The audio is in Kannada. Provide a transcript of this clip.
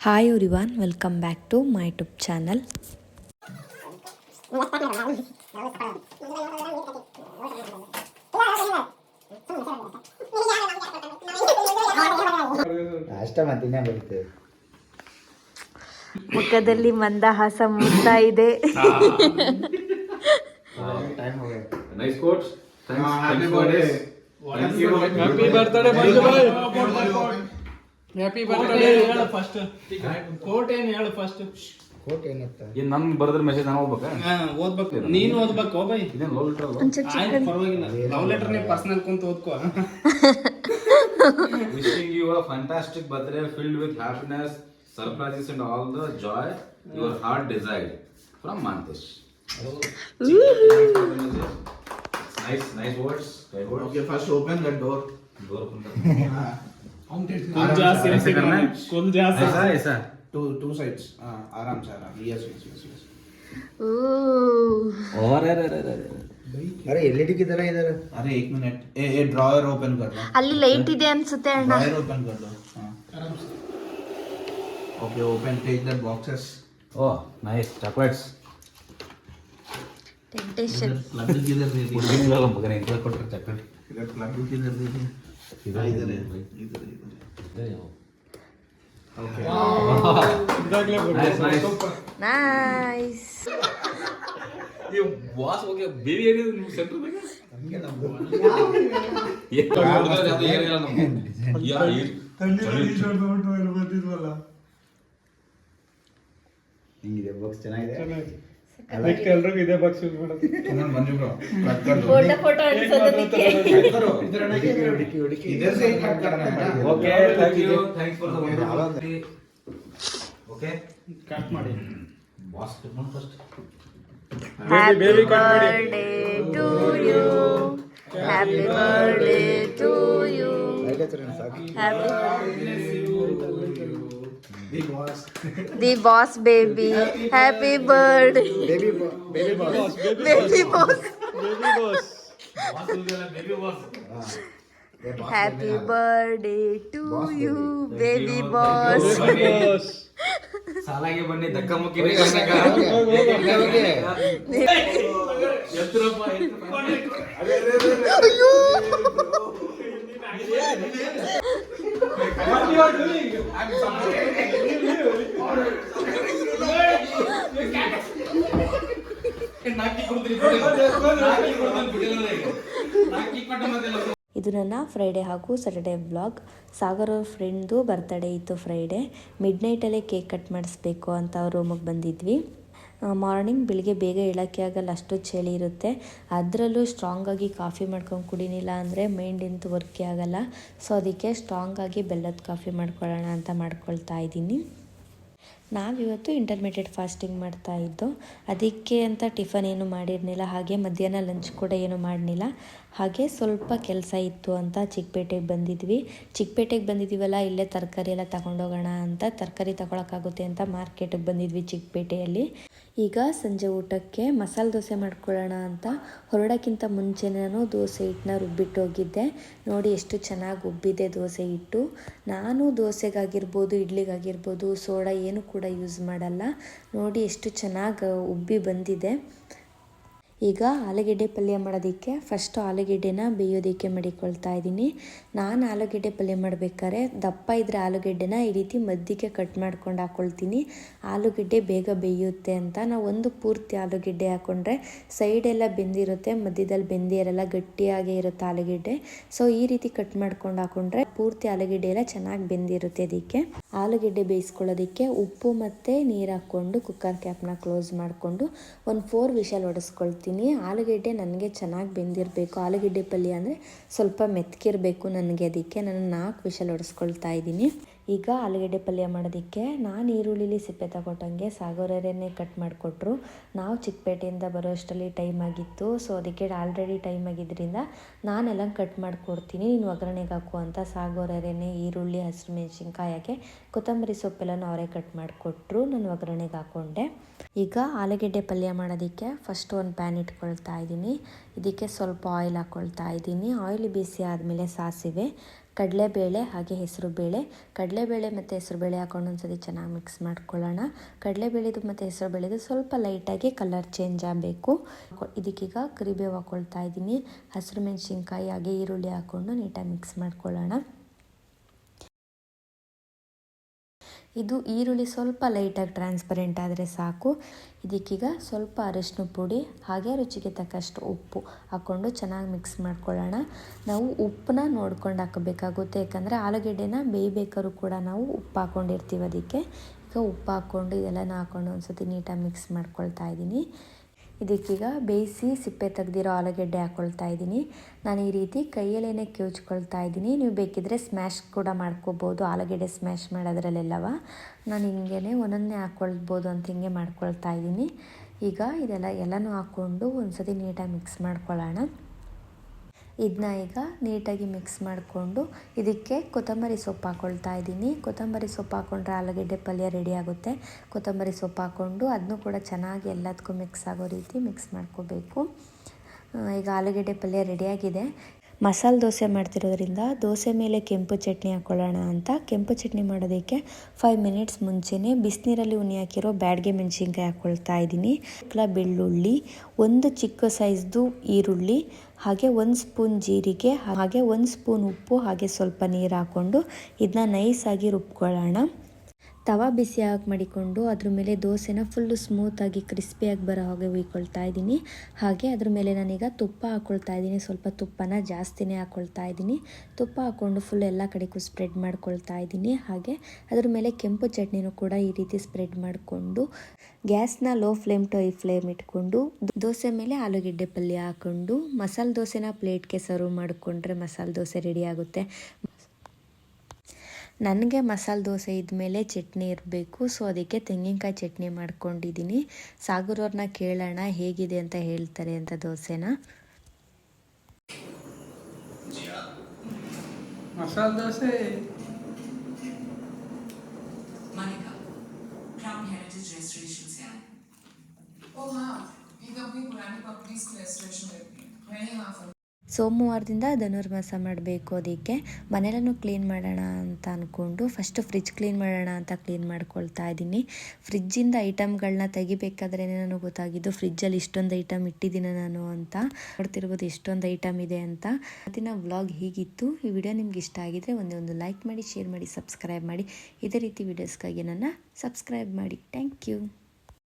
Hi everyone welcome back to my YouTube channel ಮುಖದಲ್ಲಿ ಮಂದಹಾಸ ಮುಗ್ತಾ ಇದೆ. ಹ್ಯಾಪಿ ಬರ್ತ್ಡೇ ಹೇಳು ಫಸ್ಟ್ ಕೋಟ್ ಏನ್ ಹೇಳು ಫಸ್ಟ್ ಕೋಟ್ ಏನತ್ತ? ಏನ್ ನನ್ ಬರ್ದ್ರ ಮೆಸೇಜ್ ನಾನು ಓದ್ಬೇಕು? ನೀನು ಓದ್ಬೇಕು ಬೈ. ಇದೇನ್ ಲವ್ ಲೆಟರ್ ಅಲ್ಲ ಆಯ್ತು ಪರವಾಗಿಲ್ಲ. ಲವ್ ಲೆಟರ್ ನೀವು ಪರ್ಸನಲ್ ಕುಂತ ಓದ್ಕೋ. Wishing you a fantastic birthday filled with happiness surprises and all the joy your heart decide from Mantesh nice nice words first open that door. कुल जा सेल्फी करना है? कुल जा ऐसा ऐसा Two two sides. Uh, आराम से आराम. Yes, yes, yes, yes. और अरे अरे अरे ಅರೆ ಎಲ್ ಇ ಡಿ ಕಿದರ ಇದಾರೆ अरे एक मिनट ए ए ड्रॉयर ओपन कर दो ಅಲ್ಲಿ ಲೈಟ್ ಇದೆ ಅನ್ಸುತ್ತೆ ಅಣ್ಣ ड्रॉयर ओपन कर दो हाँ okay open take that boxes oh nice chocolates temptation plug किधर दे दी ಹುಡುಗಿನಿಲ್ಲ ಮಗನ ಇಂತ ಕೊಟ್ಟರೆ ಚಾಕ್ಲೇಟ್ इधर प्लग किधर दे दी ನೈಸ್ ಈ ವಾಸ್ ಹೋಗಿ ಬೇರೆ ಏರಿಯಾದ ನಿಮ್ಗೆ ಸೆಂಟ್ರದಾಗ ಹಿಂಗಿದೆ ಬಾಕ್ಸ್ ಚೆನ್ನಾಗಿದೆ. ಅದಕ್ಕೆ ಎಲ್ರಿಗೂ ಇದೇ box photo okay thank you thanks for the okay cut ಮಾಡಿ to you happy birthday to you happy Big boss. The boss baby happy birthday baby baby boss baby boss baby boss baby boss happy birthday to you baby boss boss ಸಾಲಾಗೆ ಬನ್ನಿ ಧಕ್ಕ ಮುಕ್ಕಿ ಎತ್ತರಪ್ಪ ನಾಕಿ you are doing? I'm ಇದು ನನ್ನ ಫ್ರೈಡೇ ಹಾಗೂ ಸ್ಯಾಟರ್ಡೇ ಬ್ಲಾಗ್ ಸಾಗರ್ ಅವ್ರ ಫ್ರೆಂಡ್ದು ಬರ್ತಡೇ ಇತ್ತು ಫ್ರೈಡೇ ಮಿಡ್ ನೈಟಲ್ಲೇ ಕೇಕ್ ಕಟ್ ಮಾಡಿಸ್ಬೇಕು ಅಂತ ಅವ್ರ ರೂಮಿಗೆ ಬಂದಿದ್ವಿ ಮಾರ್ನಿಂಗ್ ಬೆಳಿಗ್ಗೆ ಬೇಗ ಹೇಳೋಕ್ಕೆ ಆಗಲ್ಲ, ಅಷ್ಟು ಚಳಿ ಇರುತ್ತೆ. ಅದರಲ್ಲೂ ಸ್ಟ್ರಾಂಗಾಗಿ ಕಾಫಿ ಮಾಡ್ಕೊಂಡು ಕುಡಿನಿಲ್ಲ ಅಂದರೆ ಮೈಂಡ್ ಇಂತು ವರ್ಕೇ ಆಗಲ್ಲ. ಸೊ ಅದಕ್ಕೆ ಸ್ಟ್ರಾಂಗಾಗಿ ಬೆಲ್ಲದ ಕಾಫಿ ಮಾಡ್ಕೊಳ್ಳೋಣ ಅಂತ ಮಾಡ್ಕೊಳ್ತಾ ಇದ್ದೀನಿ. ನಾವಿವತ್ತು ಇಂಟರ್ಮೀಡಿಯೇಟ್ ಫಾಸ್ಟಿಂಗ್ ಮಾಡ್ತಾ ಇದ್ದು, ಅದಕ್ಕೆ ಅಂತ ಟಿಫನ್ ಏನು ಮಾಡಿರಲಿಲ್ಲ ಹಾಗೆ ಮಧ್ಯಾಹ್ನ ಲಂಚ್ ಕೂಡ ಏನು ಮಾಡಲಿಲ್ಲ ಹಾಗೆ ಸ್ವಲ್ಪ ಕೆಲಸ ಇತ್ತು ಅಂತ ಚಿಕ್ಕಪೇಟೆಗೆ ಬಂದಿದ್ವಿ. ಚಿಕ್ಕಪೇಟೆಗೆ ಬಂದಿದ್ದೀವಲ್ಲ ಇಲ್ಲೇ ತರಕಾರಿ ಎಲ್ಲ ತಗೊಂಡೋಗೋಣ ಅಂತ, ತರಕಾರಿ ತಗೊಳಕ್ಕಾಗುತ್ತೆ ಅಂತ ಮಾರ್ಕೆಟಿಗೆ ಬಂದಿದ್ವಿ ಚಿಕ್ಕಪೇಟೆಯಲ್ಲಿ. ಈಗ ಸಂಜೆ ಊಟಕ್ಕೆ ಮಸಾಲೆ ದೋಸೆ ಮಾಡ್ಕೊಳ್ಳೋಣ ಅಂತ ಹೊರಡೋಕ್ಕಿಂತ ಮುಂಚೆ ನಾನು ದೋಸೆ ಹಿಟ್ಟನ್ನ ರುಬ್ಬಿಟ್ಟು ಹೋಗಿದ್ದೆ. ನೋಡಿ ಎಷ್ಟು ಚೆನ್ನಾಗಿ ಉಬ್ಬಿದೆ ದೋಸೆ ಹಿಟ್ಟು. ನಾನು ದೋಸೆಗಾಗಿರ್ಬೋದು, ಇಡ್ಲಿಗಾಗಿರ್ಬೋದು, ಸೋಡಾ ಏನು ಕೂಡ ಯೂಸ್ ಮಾಡಲ್ಲ. ನೋಡಿ ಎಷ್ಟು ಚೆನ್ನಾಗಿ ಉಬ್ಬಿ ಬಂದಿದೆ. ಈಗ ಆಲೂಗೆಡ್ಡೆ ಪಲ್ಯ ಮಾಡೋದಕ್ಕೆ ಫಸ್ಟು ಆಲೂಗೆಡ್ಡೆನ ಬೇಯೋದಕ್ಕೆ ಮಡಿಕೊಳ್ತಾ ಇದ್ದೀನಿ. ನಾನು ಆಲೂಗೆಡ್ಡೆ ಪಲ್ಯ ಮಾಡಬೇಕಾದ್ರೆ ದಪ್ಪ ಇದ್ದರೆ ಆಲೂಗೆಡ್ಡೆನ ಈ ರೀತಿ ಮಧ್ಯಕ್ಕೆ ಕಟ್ ಮಾಡ್ಕೊಂಡು ಹಾಕ್ಕೊಳ್ತೀನಿ ಆಲೂಗೆಡ್ಡೆ ಬೇಗ ಬೇಯುತ್ತೆ ಅಂತ ನಾವು ಒಂದು ಪೂರ್ತಿ ಆಲೂಗೆಡ್ಡೆ ಹಾಕ್ಕೊಂಡ್ರೆ ಸೈಡೆಲ್ಲ ಬೆಂದಿರುತ್ತೆ, ಮಧ್ಯದಲ್ಲಿ ಬೆಂದಿರಲ್ಲ ಗಟ್ಟಿಯಾಗೇ ಇರುತ್ತೆ ಆಲೂಗೆಡ್ಡೆ. ಸೊ ಈ ರೀತಿ ಕಟ್ ಮಾಡ್ಕೊಂಡು ಹಾಕ್ಕೊಂಡ್ರೆ ಪೂರ್ತಿ ಆಲೂಗೆಡ್ಡೆ ಎಲ್ಲ ಚೆನ್ನಾಗಿ ಬೆಂದಿರುತ್ತೆ ಅದಕ್ಕೆ. ಆಲೂಗೆಡ್ಡೆ ಬೇಯಿಸ್ಕೊಳ್ಳೋದಕ್ಕೆ ಉಪ್ಪು ಮತ್ತು ನೀರು ಹಾಕ್ಕೊಂಡು ಕುಕ್ಕರ್ ಕ್ಯಾಪ್ನ ಕ್ಲೋಸ್ ಮಾಡಿಕೊಂಡು ಒಂದು ಫೋರ್ ವಿಷಲ್ ಹೊಡೆಸ್ಕೊಳ್ತೀನಿ ಆಲೂಗೆಡ್ಡೆ ನನಗೆ ಚೆನ್ನಾಗಿ ಬೆಂದಿರಬೇಕು. ಆಲೂಗೆಡ್ಡೆ ಪಲ್ಯ ಅಂದರೆ ಸ್ವಲ್ಪ ಮೆತ್ಕಿರಬೇಕು ನನಗೆ, ಅದಕ್ಕೆ ನಾನು ನಾಲ್ಕು ವಿಷಲ್ ಹೊಡೆಸ್ಕೊಳ್ತಾ ಇದ್ದೀನಿ. ಈಗ ಆಲೂಗಡ್ಡೆ ಪಲ್ಯ ಮಾಡೋದಕ್ಕೆ ನಾನು ಈರುಳ್ಳಿಲಿ ಸಿಪ್ಪೆ ತಗೊಟ್ಟಂಗೆ ಸಾಗೋರೆನೆ ಕಟ್ ಮಾಡಿಕೊಟ್ರು. ನಾವು ಚಿಕ್ಕಪೇಟೆಯಿಂದ ಬರೋ ಅಷ್ಟರಲ್ಲಿ ಟೈಮ್ ಆಗಿತ್ತು. ಸೊ ಅದಕ್ಕೆ ಆಲ್ರೆಡಿ ಟೈಮ್ ಆಗಿದ್ದರಿಂದ ನಾನೆಲ್ಲ ಕಟ್ ಮಾಡಿಕೊಡ್ತೀನಿ. ನೀನು ಒಗ್ಗರಣೆಗೆ ಹಾಕು ಅಂತ ಸಾಗೋರೇ ಈರುಳ್ಳಿ, ಹಸಿರು ಮೆಣಸಿನ್ಕಾಯಿ ಹಾಕಿ ಕೊತ್ತಂಬರಿ ಸೊಪ್ಪೆಲ್ಲನೂ ಅವರೇ ಕಟ್ ಮಾಡಿಕೊಟ್ರು. ನಾನು ಒಗ್ಗರಣೆಗೆ ಹಾಕ್ಕೊಂಡೆ ಈಗ ಆಲೂಗೆಡ್ಡೆ ಪಲ್ಯ ಮಾಡೋದಕ್ಕೆ ಫಸ್ಟ್ ಒಂದು ಪ್ಯಾನ್ ಇಟ್ಕೊಳ್ತಾ ಇದ್ದೀನಿ ಇದಕ್ಕೆ ಸ್ವಲ್ಪ ಆಯಿಲ್ ಹಾಕ್ಕೊಳ್ತಾ ಇದ್ದೀನಿ ಆಯಿಲ್ ಬಿಸಿ ಆದಮೇಲೆ ಸಾಸಿವೆ. ಕಡಲೆಬೇಳೆ ಹಾಗೆ ಹೆಸರುಬೇಳೆ ಕಡಲೆಬೇಳೆ ಮತ್ತು ಹೆಸರುಬೇಳೆ ಹಾಕೊಂಡು ಒಂದ್ಸತಿ ಚೆನ್ನಾಗಿ ಮಿಕ್ಸ್ ಮಾಡ್ಕೊಳ್ಳೋಣ. ಕಡಲೆಬೇಳೆದು ಮತ್ತು ಹೆಸರುಬೇಳೆದು ಸ್ವಲ್ಪ ಲೈಟಾಗಿ ಕಲರ್ ಚೇಂಜ್ ಆಗಬೇಕು. ಇದಕ್ಕೀಗ ಕರಿಬೇವು ಹಾಕ್ಕೊಳ್ತಾ ಇದ್ದೀನಿ. ಹಸಿರು ಮೆಣಸಿನ್ಕಾಯಿ ಹಾಗೆ ಈರುಳ್ಳಿ ಹಾಕ್ಕೊಂಡು ನೀಟಾಗಿ ಮಿಕ್ಸ್ ಮಾಡ್ಕೊಳ್ಳೋಣ. ಇದು ಈರುಳ್ಳಿ ಸ್ವಲ್ಪ ಲೈಟಾಗಿ ಟ್ರಾನ್ಸ್ಪರೆಂಟ್ ಆದರೆ ಸಾಕು. ಇದಕ್ಕೀಗ ಸ್ವಲ್ಪ ಅರಿಶಿನ ಪುಡಿ, ಹಾಗೆ ರುಚಿಗೆ ತಕ್ಕಷ್ಟು ಉಪ್ಪು ಹಾಕ್ಕೊಂಡು ಚೆನ್ನಾಗಿ ಮಿಕ್ಸ್ ಮಾಡ್ಕೊಳ್ಳೋಣ. ನಾವು ಉಪ್ಪನ್ನ ನೋಡ್ಕೊಂಡು ಹಾಕಬೇಕಾಗುತ್ತೆ. ಯಾಕಂದರೆ ಆಲೂಗೆಡ್ಡೆನ ಬೇಯಬೇಕಾದ್ರೂ ಕೂಡ ನಾವು ಉಪ್ಪು ಹಾಕ್ಕೊಂಡಿರ್ತೀವಿ ಅದಕ್ಕೆ. ಈಗ ಉಪ್ಪು ಹಾಕ್ಕೊಂಡು ಇದೆಲ್ಲನ ಹಾಕ್ಕೊಂಡು ಒಂದು ಸತಿ ನೀಟಾಗಿ ಮಿಕ್ಸ್ ಮಾಡ್ಕೊಳ್ತಾ ಇದ್ದೀನಿ. ಇದಕ್ಕೀಗ ಬೇಯಿಸಿ ಸಿಪ್ಪೆ ತೆಗೆದಿರೋ ಆಲೂಗೆಡ್ಡೆ ಹಾಕ್ಕೊಳ್ತಾ ಇದ್ದೀನಿ. ನಾನು ಈ ರೀತಿ ಕೈಯಲ್ಲೇ ಕಿವುಚ್ಕೊಳ್ತಾ ಇದ್ದೀನಿ. ನೀವು ಬೇಕಿದ್ದರೆ ಸ್ಮ್ಯಾಶ್ ಕೂಡ ಮಾಡ್ಕೋಬೋದು. ಆಲೂಗೆಡ್ಡೆ ಸ್ಮ್ಯಾಶ್ ಮಾಡೋದ್ರಲ್ಲೆಲ್ಲವ. ನಾನು ಹಿಂಗೇ ಒಂದೊಂದೇ ಹಾಕ್ಕೊಳ್ಬೋದು ಅಂತ ಹಿಂಗೆ ಮಾಡ್ಕೊಳ್ತಾ ಇದ್ದೀನಿ. ಈಗ ಇದೆಲ್ಲ ಎಲ್ಲನೂ ಹಾಕ್ಕೊಂಡು ಒಂದು ಸತಿ ನೀಟಾಗಿ ಮಿಕ್ಸ್ ಮಾಡ್ಕೊಳ್ಳೋಣ. ಇದನ್ನ ಈಗ ನೀಟಾಗಿ ಮಿಕ್ಸ್ ಮಾಡಿಕೊಂಡು ಇದಕ್ಕೆ ಕೊತ್ತಂಬರಿ ಸೊಪ್ಪು ಹಾಕ್ಕೊಳ್ತಾ ಇದ್ದೀನಿ. ಕೊತ್ತಂಬರಿ ಸೊಪ್ಪು ಹಾಕ್ಕೊಂಡ್ರೆ ಆಲೂಗೆಡ್ಡೆ ಪಲ್ಯ ರೆಡಿ ಆಗುತ್ತೆ. ಕೊತ್ತಂಬರಿ ಸೊಪ್ಪು ಹಾಕ್ಕೊಂಡು ಅದನ್ನು ಕೂಡ ಚೆನ್ನಾಗಿ ಎಲ್ಲದಕ್ಕೂ ಮಿಕ್ಸ್ ಆಗೋ ರೀತಿ ಮಿಕ್ಸ್ ಮಾಡ್ಕೋಬೇಕು. ಈಗ ಆಲೂಗೆಡ್ಡೆ ಪಲ್ಯ ರೆಡಿಯಾಗಿದೆ ಮಸಾಲೆ ದೋಸೆ ಮಾಡ್ತಿರೋದ್ರಿಂದ ದೋಸೆ ಮೇಲೆ ಕೆಂಪು ಚಟ್ನಿ ಹಾಕ್ಕೊಳ್ಳೋಣ ಅಂತ. ಕೆಂಪು ಚಟ್ನಿ ಮಾಡೋದಕ್ಕೆ ಫೈವ್ ಮಿನಿಟ್ಸ್ ಮುಂಚೆನೇ ಬಿಸಿನೀರಲ್ಲಿ ಉನಿ ಹಾಕಿರೋ ಬ್ಯಾಡ್ಗೆ ಮೆಣಸಿನ್ಕಾಯಿ ಹಾಕ್ಕೊಳ್ತಾ ಇದ್ದೀನಿ. ಕ್ಲ ಬೆಳ್ಳುಳ್ಳಿ, ಒಂದು ಚಿಕ್ಕ ಸೈಜ್ದು ಈರುಳ್ಳಿ, ಹಾಗೆ ಒಂದು ಸ್ಪೂನ್ ಜೀರಿಗೆ, ಹಾಗೆ ಒಂದು ಸ್ಪೂನ್ ಉಪ್ಪು, ಹಾಗೆ ಸ್ವಲ್ಪ ನೀರು ಹಾಕ್ಕೊಂಡು ಇದನ್ನ ನೈಸಾಗಿ ರುಬ್ಕೊಳ್ಳೋಣ. ತವಾ ಬಿಸಿ ಆಗಿ ಮಾಡಿಕೊಂಡು ಅದ್ರ ಮೇಲೆ ದೋಸೆನ ಫುಲ್ಲು ಸ್ಮೂತಾಗಿ ಕ್ರಿಸ್ಪಿಯಾಗಿ ಬರೋ ಹಾಗೆ ಹುಯ್ಕೊಳ್ತಾ ಇದ್ದೀನಿ. ಹಾಗೆ ಅದ್ರ ಮೇಲೆ ನಾನೀಗ ತುಪ್ಪ ಹಾಕ್ಕೊಳ್ತಾ ಇದ್ದೀನಿ. ಸ್ವಲ್ಪ ತುಪ್ಪನ ಜಾಸ್ತಿನೇ ಹಾಕ್ಕೊಳ್ತಾ ಇದ್ದೀನಿ. ತುಪ್ಪ ಹಾಕ್ಕೊಂಡು ಫುಲ್ ಎಲ್ಲ ಕಡೆಗೂ ಸ್ಪ್ರೆಡ್ ಮಾಡ್ಕೊಳ್ತಾ ಇದ್ದೀನಿ. ಹಾಗೆ ಅದ್ರ ಮೇಲೆ ಕೆಂಪು ಚಟ್ನಿನೂ ಕೂಡ ಈ ರೀತಿ ಸ್ಪ್ರೆಡ್ ಮಾಡಿಕೊಂಡು, ಗ್ಯಾಸ್ನ low flame to high flame ಇಟ್ಕೊಂಡು, ದೋಸೆ ಮೇಲೆ ಆಲೂಗೆಡ್ಡೆ ಪಲ್ಯ ಹಾಕ್ಕೊಂಡು ಮಸಾಲೆ ದೋಸೆನ ಪ್ಲೇಟ್ಗೆ ಸರ್ವ್ ಮಾಡಿಕೊಂಡ್ರೆ ಮಸಾಲೆ ದೋಸೆ ರೆಡಿ ಆಗುತ್ತೆ. ನನಗೆ ಮಸಾಲೆ ದೋಸೆ ಇದ್ಮೇಲೆ ಚಟ್ನಿ ಇರಬೇಕು ಸೊ ಅದಕ್ಕೆ ತೆಂಗಿನಕಾಯಿ ಚಟ್ನಿ ಮಾಡ್ಕೊಂಡಿದ್ದೀನಿ ಸಾಗರವ್ರನ್ನ ಕೇಳೋಣ ಹೇಗಿದೆ ಅಂತ ಹೇಳ್ತಾರೆ ಅಂತ ದೋಸೆನ masala dosa Monica, Crown Heritage Restoration से आए ओ हाँ एक अपनी पुरानी पब्लिक रेस्टोरेशन रहती है मैंने यहाँ पर ಸೋಮವಾರದಿಂದ ಧನುರ್ಮಾಸ ಮಾಡಬೇಕು ಅದಕ್ಕೆ. ಮನೆಯಲ್ಲೂ ಕ್ಲೀನ್ ಮಾಡೋಣ ಅಂತ ಅಂದ್ಕೊಂಡು ಫಸ್ಟು ಫ್ರಿಜ್ ಕ್ಲೀನ್ ಮಾಡೋಣ ಅಂತ ಕ್ಲೀನ್ ಮಾಡ್ಕೊಳ್ತಾ ಇದ್ದೀನಿ. ಫ್ರಿಜ್ಜಿಂದ ಐಟಮ್ಗಳನ್ನ ತೆಗಿಬೇಕಾದ್ರೆ ನನಗೆ ಗೊತ್ತಾಗಿದ್ದು ಫ್ರಿಜ್ಜಲ್ಲಿ ಇಷ್ಟೊಂದು ಐಟಮ್ ಇಟ್ಟಿದ್ದೀನಿ ನಾನು ಅಂತ. ನೋಡ್ತಿರ್ಬೋದು ಇಷ್ಟೊಂದು ಐಟಮ್ ಇದೆ ಅಂತ. ಇವತ್ತಿನ ವ್ಲಾಗ್ ಹೀಗಿತ್ತು. ಈ ವಿಡಿಯೋ ನಿಮ್ಗೆ ಇಷ್ಟ ಆಗಿದ್ರೆ ಒಂದೇ ಒಂದು ಲೈಕ್ ಮಾಡಿ ಶೇರ್ ಮಾಡಿ ಸಬ್ಸ್ಕ್ರೈಬ್ ಮಾಡಿ. ಇದೇ ರೀತಿ ವಿಡಿಯೋಸ್ಗಾಗಿ ನನ್ನ ಸಬ್ಸ್ಕ್ರೈಬ್ ಮಾಡಿ. Thank you